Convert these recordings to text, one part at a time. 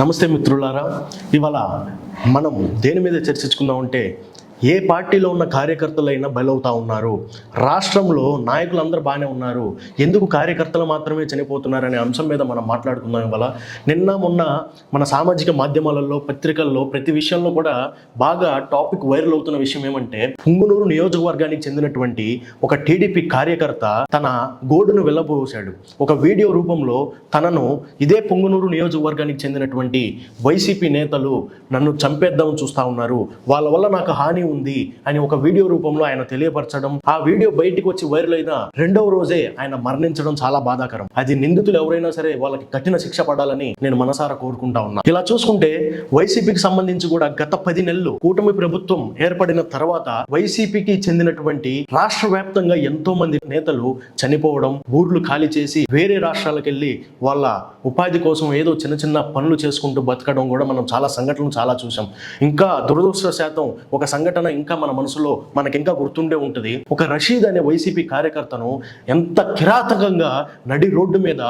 నమస్తే మిత్రులారా ఇవాళ మనం దేని మీద చర్చించుకుందాం అంటే ఏ పార్టీలో ఉన్న కార్యకర్తలైనా బలవుతా ఉన్నారు? రాష్ట్రంలో నాయకులు అందరూ బాగానే ఉన్నారు. ఎందుకు కార్యకర్తలు మాత్రమే చనిపోతున్నారు అనే అంశం మీద మనం మాట్లాడుకుందాం ఇవాళ. నిన్న మొన్న మన సామాజిక మాధ్యమాలలో పత్రికల్లో ప్రతి విషయంలో కూడా బాగా టాపిక్ వైరల్ అవుతున్న విషయం ఏమంటే పుంగునూరు నియోజకవర్గానికి చెందినటువంటి ఒక టీడీపీ కార్యకర్త తన గోడును వెళ్ళబోసాడు. ఒక వీడియో రూపంలో తనను ఇదే పొంగునూరు నియోజకవర్గానికి చెందినటువంటి వైసీపీ నేతలు నన్ను చంపేద్దామని చూస్తా ఉన్నారు. వాళ్ళ వల్ల నాకు హాని ఉంది అని ఒక వీడియో రూపంలో ఆయన తెలియపరచడం ఆ వీడియో బయటికి వచ్చి వైరల్ అయిన రెండవ రోజే ఆయన మరణించడం చాలా బాధాకరం. అది నిందితులు ఎవరైనా సరే వాళ్ళకి కఠిన శిక్ష పడాలని నేను మనసారా కోరుకుంటా ఉన్నా. ఇలా చూసుకుంటే వైసీపీకి సంబంధించి కూడా గత పది నెలలు కూటమి ప్రభుత్వం ఏర్పడిన తర్వాత వైసీపీకి చెందినటువంటి రాష్ట్ర వ్యాప్తంగా ఎంతో మంది నేతలు చనిపోవడం ఊర్లు ఖాళీ చేసి వేరే రాష్ట్రాలకు వెళ్ళి వాళ్ళ ఉపాధి కోసం ఏదో చిన్న చిన్న పనులు చేసుకుంటూ బతకడం కూడా మనం చాలా సంఘటనలు చాలా చూసాం ఇంకా దురదృష్ట శాతం ఒక సంఘటన ఇంకా మన మనసులో మనకి ఇంకా గుర్తుండే ఉంటుంది. ఒక రషీద్ అనే వైసీపీ కార్యకర్తను ఎంత కిరాతకంగా నడి రోడ్డు మీద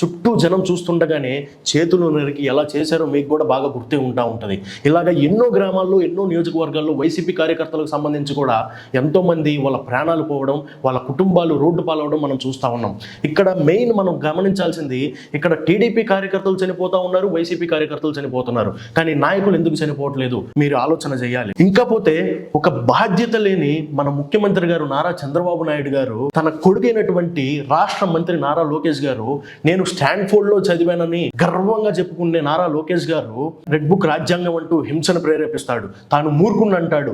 చుట్టూ జనం చూస్తుండగానే చేతులు నరికి ఎలా చేశారో మీకు కూడా బాగా గుర్తే ఉంటా ఉంటుంది. ఇలాగ ఎన్నో గ్రామాల్లో ఎన్నో నియోజకవర్గాల్లో వైసీపీ కార్యకర్తలకు సంబంధించి కూడా ఎంతో మంది వాళ్ళ ప్రాణాలు పోవడం వాళ్ళ కుటుంబాలు రోడ్డు పాలవడం మనం చూస్తూ ఉన్నాం. ఇక్కడ మెయిన్ మనం గమనించాల్సింది ఇక్కడ టీడీపీ కార్యకర్తలు చనిపోతా ఉన్నారు వైసీపీ కార్యకర్తలు చనిపోతున్నారు. కానీ నాయకులు ఎందుకు చనిపోవట్లేదు? మీరు ఆలోచన చేయాలి. ఇంకా పోతే ఒక బాధ్యత లేని మన ముఖ్యమంత్రి గారు నారా చంద్రబాబు నాయుడు గారు తన కొడుకైనటువంటి రాష్ట్ర మంత్రి నారా లోకేష్ గారు నేను స్టాన్ఫోర్డ్లో చదివానని గర్వంగా చెప్పుకునే నారా లోకేష్ గారు రెడ్ బుక్ రాజ్యాంగం అంటూ హింసను ప్రేరేపిస్తాడు. తాను మూర్ఖుని అంటాడు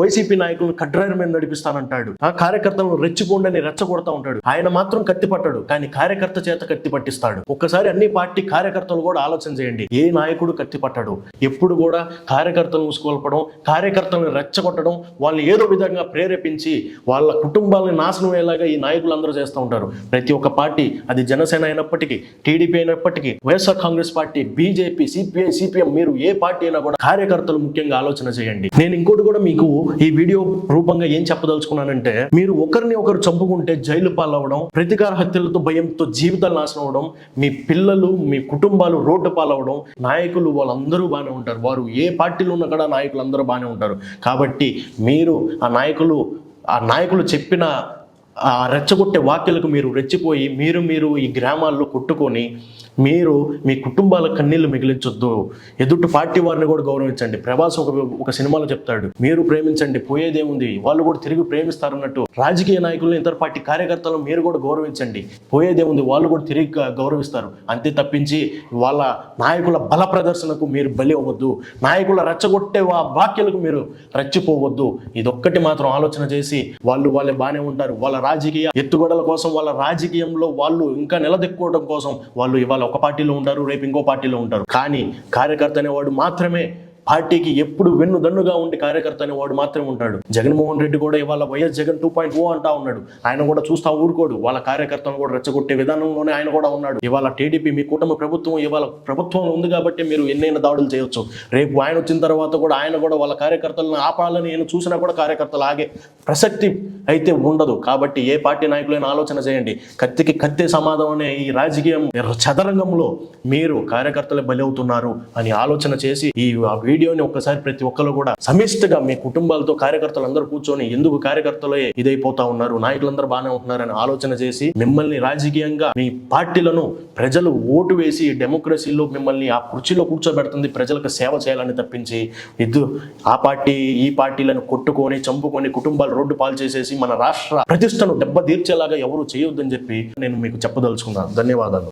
వైసీపీ నాయకులను కడ్రాయర్ మీద నడిపిస్తానంటాడు. ఆ కార్యకర్తలను రెచ్చిపోండని రెచ్చగొడతా ఉంటాడు. ఆయన మాత్రం కత్తి పట్టడు కానీ కార్యకర్త చేత కత్తి పట్టిస్తాడు ఒక్కసారి అన్ని పార్టీ కార్యకర్తలు కూడా ఆలోచన చేయండి. ఏ నాయకుడు కత్తి పట్టడు ఎప్పుడు కూడా కార్యకర్తలను ఉసుకోల్పడం కార్యకర్తలను రెచ్చగొట్టడం వాళ్ళని ఏదో విధంగా ప్రేరేపించి వాళ్ళ కుటుంబాలను నాశనం అయ్యేలాగా ఈ నాయకులు అందరూ చేస్తూ ఉంటారు. ప్రతి ఒక్క పార్టీ అది జనసేన అయినప్పటికీ టీడీపీ అయినప్పటికీ YSR Congress party BJP CPI CPM మీరు ఏ పార్టీ అయినా కూడా కార్యకర్తలు ముఖ్యంగా ఆలోచన చేయండి. నేను ఇంకోటి కూడా మీకు ఈ వీడియో రూపంగా ఏం చెప్పదలుచుకున్నానంటే మీరు ఒకరిని ఒకరు చంపుకుంటే జైలు పాలవడం ప్రతీకార హత్యలతో భయంతో జీవితాలు నాశనం అవడం మీ పిల్లలు మీ కుటుంబాలు రోడ్డు పాలవడం నాయకులు వాళ్ళందరూ బాగానే ఉంటారు. వారు ఏ పార్టీలో ఉన్నా కూడా నాయకులు అందరూ బాగానే ఉంటారు. కాబట్టి మీరు ఆ నాయకులు ఆ నాయకులు చెప్పిన ఆ రెచ్చగొట్టే వాక్యాలకు మీరు రెచ్చిపోయి మీరు మీరు ఈ గ్రామాల్లో కొట్టుకొని మీరు మీ కుటుంబాల కన్నీళ్ళు మిగిలించొద్దు. ఎదుటి పార్టీ వారిని కూడా గౌరవించండి. ప్రభాస్ ఒక ఒక సినిమాలో చెప్తాడు మీరు ప్రేమించండి పోయేదేముంది? వాళ్ళు కూడా తిరిగి ప్రేమిస్తారన్నట్టు. రాజకీయ నాయకులను ఇతర పార్టీ కార్యకర్తలను మీరు కూడా గౌరవించండి. పోయేదేముంది? వాళ్ళు కూడా తిరిగి గౌరవిస్తారు. అంతే తప్పించి వాళ్ళ నాయకుల బల ప్రదర్శనకు మీరు బలి అవ్వద్దు. నాయకుల రెచ్చగొట్టే వా- వాక్యాలకు మీరు రెచ్చిపోవద్దు. ఇదొక్కటి మాత్రం ఆలోచన చేసి వాళ్ళు వాళ్ళే బాగానే ఉంటారు. వాళ్ళ రాజకీయ ఎత్తుగడల కోసం వాళ్ళ రాజకీయంలో వాళ్ళు ఇంకా నిలదెక్కుకోవడం కోసం వాళ్ళు ఇవాళ ఒక పార్టీలో ఉంటారు రేపు ఇంకో పార్టీలో ఉంటారు. కానీ కార్యకర్త అనేవాడు మాత్రమే పార్టీకి ఎప్పుడు వెన్నుదన్నుగా ఉండి కార్యకర్త అనే వాడు మాత్రమే ఉంటాడు. జగన్మోహన్ రెడ్డి కూడా ఇవాళ YS Jagan two point O అంటా ఉన్నాడు. ఆయన కూడా చూస్తా ఊరుకోడు. వాళ్ళ కార్యకర్తలను కూడా రెచ్చగొట్టే విధానంలోనే ఆయన కూడా ఉన్నాడు. ఇవాళ టీడీపీ మీ కుటుంబ ప్రభుత్వం ఇవాళ ప్రభుత్వం ఉంది కాబట్టి మీరు ఎన్నైనా దాడులు చేయొచ్చు. రేపు ఆయన వచ్చిన తర్వాత కూడా ఆయన కూడా వాళ్ళ కార్యకర్తలను ఆపాలని నేను చూసినా కూడా కార్యకర్తలు ఆగే ప్రసక్తి అయితే ఉండదు. కాబట్టి ఏ పార్టీ నాయకులైనా ఆలోచన చేయండి. కత్తికి కత్తి సమాధం అనే ఈ రాజకీయం చదరంగంలో మీరు కార్యకర్తలే బలి అవుతున్నారు అని ఆలోచన చేసి ఈ వీడియోని ఒక్కసారి ప్రతి ఒక్కరు కూడా సమిష్టిగా మీ కుటుంబాలతో కార్యకర్తలు అందరూ కూర్చొని ఎందుకు కార్యకర్తలే ఇదైపోతా ఉన్నారు నాయకులందరూ బాగానే ఉంటున్నారని ఆలోచన చేసి మిమ్మల్ని రాజకీయంగా మీ పార్టీలను ప్రజలు ఓటు వేసి డెమోక్రసీలో మిమ్మల్ని ఆ కుర్చీలో కూర్చోబెడుతుంది ప్రజలకు సేవ చేయాలని తప్పించి ఇద్దు. ఆ పార్టీ ఈ పార్టీలను కొట్టుకొని చంపుకొని కుటుంబాలు రోడ్డు పాలు చేసేసి మన రాష్ట్ర ప్రతిష్టను దెబ్బతీర్చేలాగా ఎవరు చేయొద్దని చెప్పి నేను మీకు చెప్పదలుచుకున్నాను. ధన్యవాదాలు.